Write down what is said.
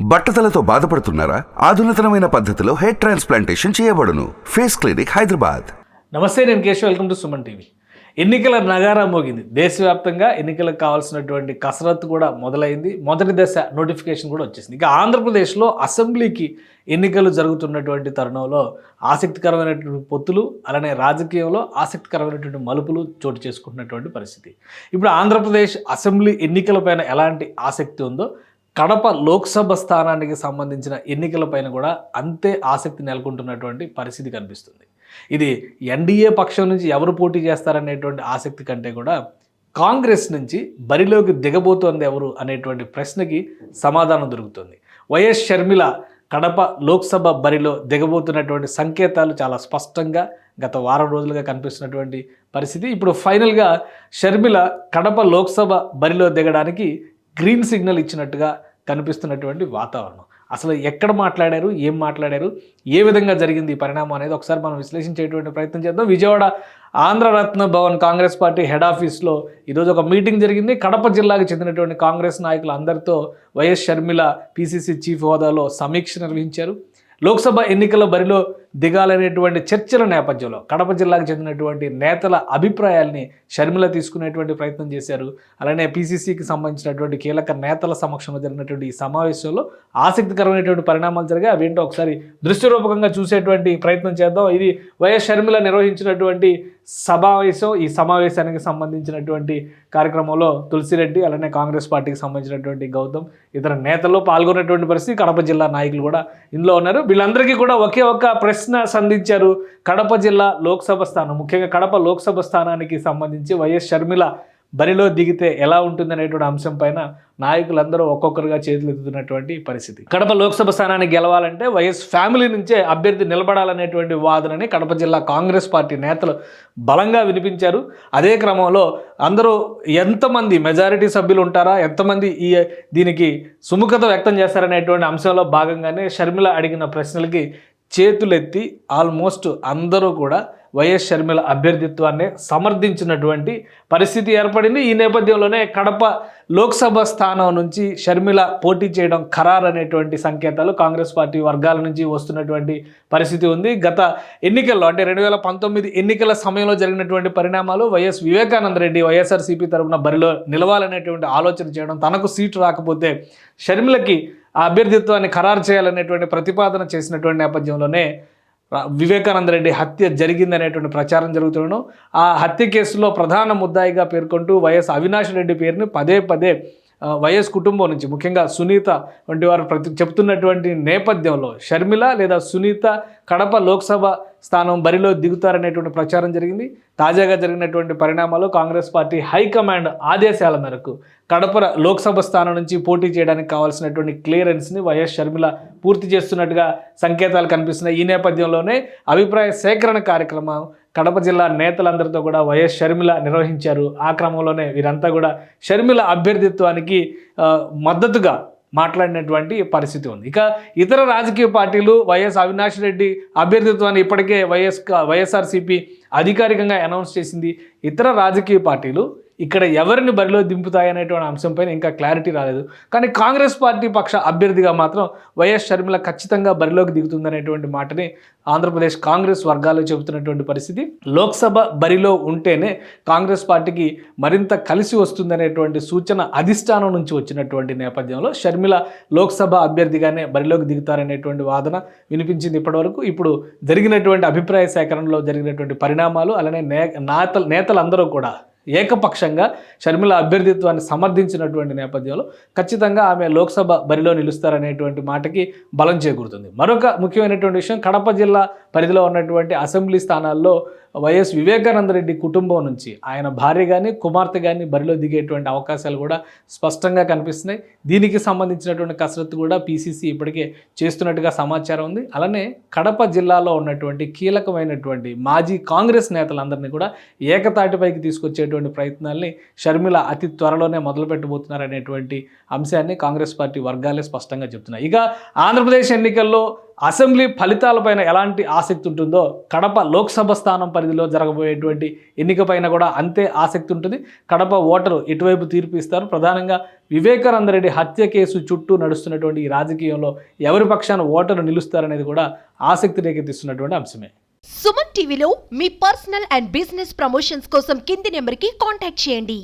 బట్టతలతో బాధపడుతున్నారా? ఆధునితనమైన పద్ధతిలో హెయిర్ ట్రాన్స్ప్లాంటేషన్ చేయబడును. Face clinic Hyderabad. నమస్తే నేను Keshav. Welcome to Suman TV. ఎన్నికల నగారా మోగింది. దేశవ్యాప్తంగా ఎన్నికలకు కావాల్సినటువంటి కసరత్తు కూడా మొదలైంది. మొదటి దశ నోటిఫికేషన్ కూడా వచ్చేసింది. ఇక ఆంధ్రప్రదేశ్లో అసెంబ్లీకి ఎన్నికలు జరుగుతున్నటువంటి తరుణంలో ఆసక్తికరమైనటువంటి పొత్తులు అలానే రాజకీయంలో ఆసక్తికరమైనటువంటి మలుపులు చోటు చేసుకుంటున్నటువంటి పరిస్థితి. ఇప్పుడు ఆంధ్రప్రదేశ్ అసెంబ్లీ ఎన్నికలపైన ఎలాంటి ఆసక్తి ఉందో కడప లోక్సభ స్థానానికి సంబంధించిన ఎన్నికలపైన కూడా అంతే ఆసక్తి నెలకొంటున్నటువంటి పరిస్థితి కనిపిస్తుంది. ఇది ఎన్డీఏ పక్షం నుంచి ఎవరు పోటీ చేస్తారనేటువంటి ఆసక్తి కంటే కూడా కాంగ్రెస్ నుంచి బరిలోకి దిగబోతోంది ఎవరు అనేటువంటి ప్రశ్నకి సమాధానం దొరుకుతుంది. వైఎస్ షర్మిల కడప లోక్సభ బరిలో దిగబోతున్నటువంటి సంకేతాలు చాలా స్పష్టంగా గత వారం రోజులుగా కనిపిస్తున్నటువంటి పరిస్థితి. ఇప్పుడు ఫైనల్గా షర్మిల కడప లోక్సభ బరిలో దిగడానికి గ్రీన్ సిగ్నల్ ఇచ్చినట్టుగా కనిపిస్తున్నటువంటి వాతావరణం. అసలు ఎక్కడ మాట్లాడారు? ఏం మాట్లాడారు? ఏ విధంగా జరిగింది ఈ పరిణామం అనేది ఒకసారి మనం విశ్లేషించేటువంటి ప్రయత్నం చేద్దాం. Vijayawada Andhraratna Bhavan Congress party head ఆఫీస్లో ఈరోజు ఒక మీటింగ్ జరిగింది. కడప జిల్లాకు చెందినటువంటి కాంగ్రెస్ నాయకులు అందరితో వైఎస్ షర్మిల పిసిసి చీఫ్ హోదాలో సమీక్ష నిర్వహించారు. లోక్సభ ఎన్నికల బరిలో దిగాలనేటువంటి చర్చల నేపథ్యంలో కడప జిల్లాకు చెందినటువంటి నేతల అభిప్రాయాల్ని షర్మిల తీసుకునేటువంటి ప్రయత్నం చేశారు. అలానే పిసిసికి సంబంధించినటువంటి కీలక నేతల సమక్షంలో జరిగినటువంటి ఈ సమావేశంలో ఆసక్తికరమైనటువంటి పరిణామాలు జరిగాయి. అవేంటో ఒకసారి దృశ్యరూపకంగా చూసేటువంటి ప్రయత్నం చేద్దాం. ఇది వైఎస్ షర్మిల నిర్వహించినటువంటి సమావేశం. ఈ సమావేశానికి సంబంధించినటువంటి కార్యక్రమంలో తులసిరెడ్డి అలానే కాంగ్రెస్ పార్టీకి సంబంధించినటువంటి గౌతమ్ ఇతర నేతల్లో పాల్గొన్నటువంటి పరిస్థితి కడప జిల్లా నాయకులు కూడా ఇందులో ఉన్నారు. వీళ్ళందరికీ కూడా ఒకే ఒక్క ప్రశ్న సంధించారు కడప జిల్లా లోక్సభ స్థానం. ముఖ్యంగా కడప లోక్సభ స్థానానికి సంబంధించి వైఎస్ షర్మిల బరిలో దిగితే ఎలా ఉంటుంది అనేటువంటి అంశం పైన నాయకులందరూ ఒక్కొక్కరుగా చేతులు ఎత్తుతున్నటువంటి పరిస్థితి. కడప లోక్సభ స్థానాన్ని గెలవాలంటే వైఎస్ ఫ్యామిలీ నుంచే అభ్యర్థి నిలబడాలనేటువంటి వాదనని కడప జిల్లా కాంగ్రెస్ పార్టీ నేతలు బలంగా వినిపించారు. అదే క్రమంలో అందరూ ఎంతమంది మెజారిటీ సభ్యులు ఉంటారా ఎంతమంది ఈ దీనికి సుముఖత వ్యక్తం చేస్తారనేటువంటి అంశంలో భాగంగానే షర్మిల అడిగిన ప్రశ్నలకి చేతులెత్తి ఆల్మోస్ట్ అందరూ కూడా వైఎస్ షర్మిల అభ్యర్థిత్వాన్ని సమర్థించినటువంటి పరిస్థితి ఏర్పడింది. ఈ నేపథ్యంలోనే కడప లోక్సభ స్థానం నుంచి షర్మిల పోటీ చేయడం ఖరార్ అనేటువంటి సంకేతాలు కాంగ్రెస్ పార్టీ వర్గాల నుంచి వస్తున్నటువంటి పరిస్థితి ఉంది. గత ఎన్నికల్లో అంటే రెండు వేల పంతొమ్మిది ఎన్నికల సమయంలో జరిగినటువంటి పరిణామాలు వైఎస్ వివేకానంద రెడ్డి వైఎస్ఆర్సీపీ తరఫున బరిలో నిలవాలనేటువంటి ఆలోచన చేయడం తనకు సీటు రాకపోతే షర్మిలకి ఆ అభ్యర్థిత్వాన్ని ఖరారు చేయాలనేటువంటి ప్రతిపాదన చేసినటువంటి నేపథ్యంలోనే వివేకానంద రెడ్డి హత్య జరిగిందనేటువంటి ప్రచారం జరుగుతుండడం. ఆ హత్య కేసులో ప్రధాన ముద్దాయిగా పేర్కొంటూ వైఎస్ అవినాష్ రెడ్డి పేరుని పదే పదే వైఎస్ కుటుంబం నుంచి ముఖ్యంగా సునీత వంటి వారు ప్రతి చెప్తున్నటువంటి నేపథ్యంలో షర్మిల లేదా సునీత కడప లోక్సభ స్థానం బరిలో దిగుతారనేటువంటి ప్రచారం జరిగింది. తాజాగా జరిగినటువంటి పరిణామాలు కాంగ్రెస్ పార్టీ హైకమాండ్ ఆదేశాల మేరకు కడప లోక్సభ స్థానం నుంచి పోటీ చేయడానికి కావాల్సినటువంటి క్లియరెన్స్ని వైఎస్ షర్మిల పూర్తి చేస్తున్నట్టుగా సంకేతాలు కనిపిస్తున్నాయి. ఈ నేపథ్యంలోనే అభిప్రాయ సేకరణ కార్యక్రమం కడప జిల్లా నేతలందరితో కూడా వైఎస్ షర్మిల నిర్వహించారు. ఆ క్రమంలోనే వీరంతా కూడా షర్మిల అభ్యర్థిత్వానికి మద్దతుగా మాట్లాడినటువంటి పరిస్థితి ఉంది. ఇక ఇతర రాజకీయ పార్టీలు వైఎస్ అవినాష్ రెడ్డి అభ్యర్థిత్వాన్ని ఇప్పటికే వైఎస్ వైఎస్ఆర్సీపీ అధికారికంగా అనౌన్స్ చేసింది. ఇతర రాజకీయ పార్టీలు ఇక్కడ ఎవరిని బరిలో దింపుతాయనేటువంటి అంశంపైన ఇంకా క్లారిటీ రాలేదు. కానీ కాంగ్రెస్ పార్టీ పక్ష అభ్యర్థిగా మాత్రం వైఎస్ షర్మిల ఖచ్చితంగా బరిలోకి దిగుతుందనేటువంటి మాటని ఆంధ్రప్రదేశ్ కాంగ్రెస్ వర్గాలు చెబుతున్నటువంటి పరిస్థితి. లోక్సభ బరిలో ఉంటేనే కాంగ్రెస్ పార్టీకి మరింత కలిసి వస్తుందనేటువంటి సూచన అధిష్టానం నుంచి వచ్చినటువంటి నేపథ్యంలో షర్మిల లోక్సభ అభ్యర్థిగానే బరిలోకి దిగుతారనేటువంటి వాదన వినిపించింది ఇప్పటివరకు. ఇప్పుడు జరిగినటువంటి అభిప్రాయ సేకరణలో జరిగినటువంటి పరిణామాలు అలానే నే నేతలు నేతలందరూ కూడా ఏకపక్షంగా షర్మిల అభ్యర్థిత్వాన్ని సమర్థించినటువంటి నేపథ్యంలో ఖచ్చితంగా ఆమె లోక్సభ బరిలో నిలుస్తారనేటువంటి మాటకి బలం చేకూరుతుంది. మరొక ముఖ్యమైనటువంటి విషయం కడప జిల్లా పరిధిలో ఉన్నటువంటి అసెంబ్లీ స్థానాల్లో వైఎస్ వివేకానంద రెడ్డి కుటుంబం నుంచి ఆయన భార్య కానీ కుమార్తె కానీ బరిలో దిగేటువంటి అవకాశాలు కూడా స్పష్టంగా కనిపిస్తున్నాయి. దీనికి సంబంధించినటువంటి కసరత్తు కూడా పీసీసీ ఇప్పటికే చేస్తున్నట్టుగా సమాచారం ఉంది. అలానే కడప జిల్లాలో ఉన్నటువంటి కీలకమైనటువంటి మాజీ కాంగ్రెస్ నేతలందరినీ కూడా ఏకతాటిపైకి తీసుకొచ్చేటువంటి ప్రయత్నాల్ని షర్మిల అతి త్వరలోనే మొదలుపెట్టబోతున్నారనేటువంటి అంశాన్ని కాంగ్రెస్ పార్టీ వర్గాలే స్పష్టంగా చెప్తున్నాయి. ఇక ఆంధ్రప్రదేశ్ ఎన్నికల్లో అసెంబ్లీ ఫలితాలపైన ఎలాంటి ఆసక్తి ఉంటుందో కడప లోక్సభ స్థానం పరిధిలో జరగబోయేటువంటి ఎన్నిక పైన కూడా అంతే ఆసక్తి ఉంటుంది. కడప ఓటరు ఎటువైపు తీర్పు ఇస్తారు? ప్రధానంగా వివేకానందరెడ్డి హత్య కేసు చుట్టూ నడుస్తున్నటువంటి ఈ రాజకీయంలో ఎవరి పక్షాన ఓటరు నిలుస్తారనేది కూడా ఆసక్తి రేకెత్తిస్తున్నటువంటి అంశమే. సుమన్ టీవీలో మీ పర్సనల్ అండ్ బిజినెస్ ప్రమోషన్స్ కోసం కింది నెంబర్కి కాంటాక్ట్ చేయండి.